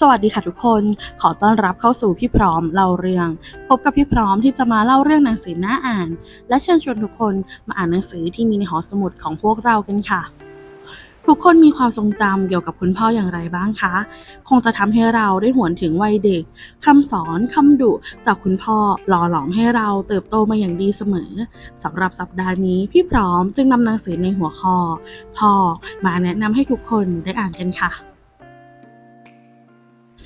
สวัสดีค่ะทุกคน ขอต้อนรับเข้าสู่พี่พร้อมเล่าเรื่อง พบกับพี่พร้อมที่จะมาเล่าเรื่องหนังสือน่าอ่าน และเชิญชวนทุกคนมาอ่านหนังสือที่มีในหอสมุดของพวกเรากันค่ะ ทุกคนมีความทรงจำเกี่ยวกับคุณพ่ออย่างไรบ้างคะ คงจะทำให้เราได้หวนถึงวัยเด็กคำสอนคำดุจากคุณพ่อหล่อหลอมให้เราเติบโตมาอย่างดีเสมอสำหรับสัปดาห์นี้พี่พร้อมจึงนำหนังสือในหัวข้อพ่อมาแนะนำให้ทุกคนได้อ่านกันค่ะ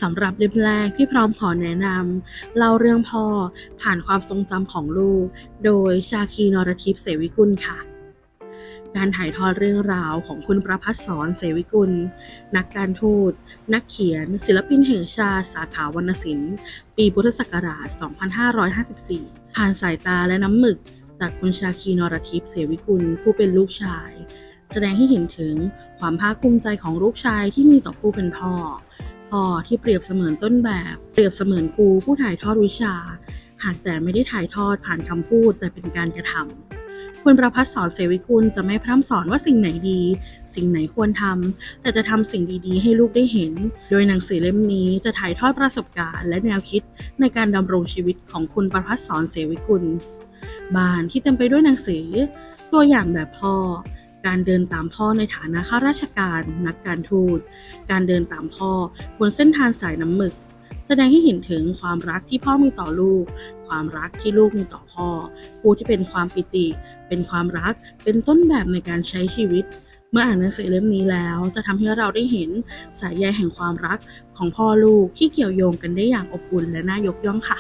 สำหรับเล่มแรกพี่พร้อมขอแนะนำเล่าเรื่องพ่อผ่านความทรงจำของลูก โดยชาคีนรทิพย์เสวิกุลค่ะ การถ่ายทอดเรื่องราวของคุณประพัฒสอนเสวิกุล นักการทูต นักเขียน ศิลปินแห่งชาติสาขาวรรณศิลป์ ปีพุทธศักราช 2554 ผ่านสายตาและน้ำหมึก จากคุณชาคีนรทิพย์เสวิกุลผู้เป็นลูกชาย แสดงให้เห็นถึงความภาคภูมิใจของลูกชายที่มีต่อผู้เป็นพ่อ พ่อที่เปรียบเสมือนต้นแบบ เปรียบเสมือนครูผู้ถ่ายทอดวิชา หากแต่ไม่ได้ถ่ายทอดผ่านคำพูดแต่เป็นการกระทำคุณประพัฒสอนเสวิกุลจะไม่พร่ำสอนว่าสิ่งไหนดี สิ่งไหนควรทำแต่จะทำสิ่งดีๆ ให้ลูกได้เห็น โดยหนังสือเล่มนี้จะถ่ายทอดประสบการณ์ และแนวคิดในการดำรงชีวิตของคุณประพัฒสอนเสวิกุลบ้านที่เต็มไปด้วยหนังสือ ตัวอย่างแบบพ่อ การเดินตามพ่อในฐานะข้าราชการ นักการทูต การเดินตามพ่อบนเส้นทางสายน้ำหมึก แสดงให้เห็นถึงความรักที่พ่อมีต่อลูก ความรักที่ลูกมีต่อพ่อ ผู้ที่เป็นความปิติ เป็นความรัก เป็นต้นแบบในการใช้ชีวิต เมื่ออ่านหนังสือเล่มนี้แล้ว จะทำให้เราได้เห็นสายใยแห่งความรักของพ่อลูกที่เกี่ยวโยงกันได้อย่างอบอุ่นและน่ายกย่องค่ะ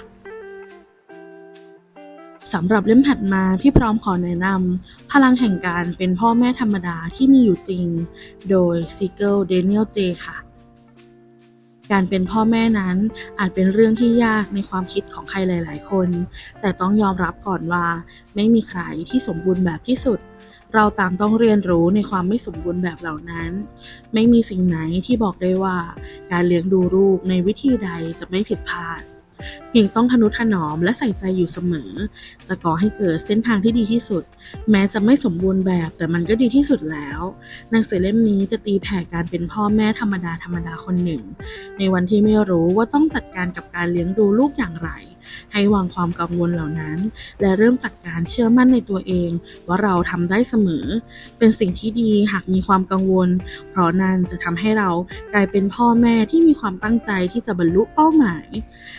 สำหรับเล่มถัดมาพี่พร้อมขอแนะนำพลังแห่งการเป็นพ่อแม่ธรรมดาที่มีอยู่จริง โดยซีเกิลเดนิเอลเจค่ะ การเป็นพ่อแม่นั้นอาจเป็นเรื่องที่ยากในความคิดของใครหลาย ๆ คน แต่ต้องยอมรับก่อนว่า ไม่มีใครที่สมบูรณ์แบบที่สุด เราตางต้องเรียนรู้ในความไม่สมบูรณ์แบบเหล่านั้น ไม่มีสิ่งไหนที่บอกได้ว่า การเลี้ยงดูลูกในวิธีใดจะไม่ผิดพลาด ยงต้องทนุถนอมและใส่ใจอยู่เสมอ จะก่อให้เกิดเส้นทางที่ดีที่สุด แม้จะไม่สมบูรณ์แบบแต่มันก็ดีที่สุดแล้วหนังสือเล่มนี้จะตีแผ่การเป็นพ่อแม่ธรรมดาธรรมดาคนหนึ่ง ในวันที่ไม่รู้ว่าต้องจัดการกับการเลี้ยงดูลูกอย่างไร ให้วางความกังวลเหล่านั้น และเริ่มจากการเชื่อมั่นในตัวเอง ว่าเราทำได้เสมอ เป็นสิ่งที่ดีหากมีความกังวล เพราะนั่นจะทำให้เรากลายเป็นพ่อแม่ที่มีความตั้งใจที่จะบรรลุเป้าหมาย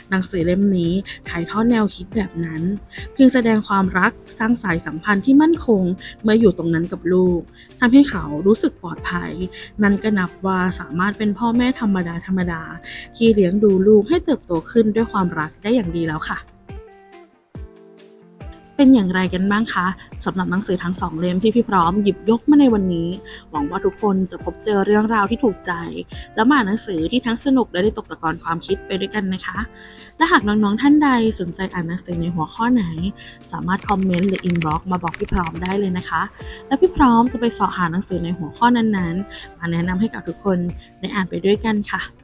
หนังสือเล่มนี้ถ่ายทอดแนวคิดแบบนั้น เพียงแสดงความรักสร้างสายสัมพันธ์ที่มั่นคงเมื่ออยู่ตรงนั้นกับลูกทำให้เขารู้สึกปลอดภัย นั่นก็นับว่าสามารถเป็นพ่อแม่ธรรมดาธรรมดา ที่เลี้ยงดูลูกให้เติบโตขึ้นด้วยความรักได้อย่างดีแล้วค่ะ เป็นอย่างไรกันบ้างคะสำหรับหนังสือทั้งสองเล่มที่พี่พร้อมหยิบยกมาในวันนี้ หวังว่าทุกคนจะพบเจอเรื่องราวที่ถูกใจ แล้วมาอ่านหนังสือที่ทั้งสนุกและได้ตกตะกอนความคิดไปด้วยกันนะคะ และหากน้องๆท่านใดสนใจอ่านหนังสือในหัวข้อไหน สามารถคอมเมนต์หรืออินบ็อกมาบอกพี่พร้อมได้เลยนะคะ และพี่พร้อมจะไปสาะหาหนังสือในหัวข้อนั้นๆ มาแนะนำให้กับทุกคนได้อ่านไปด้วยกันค่ะ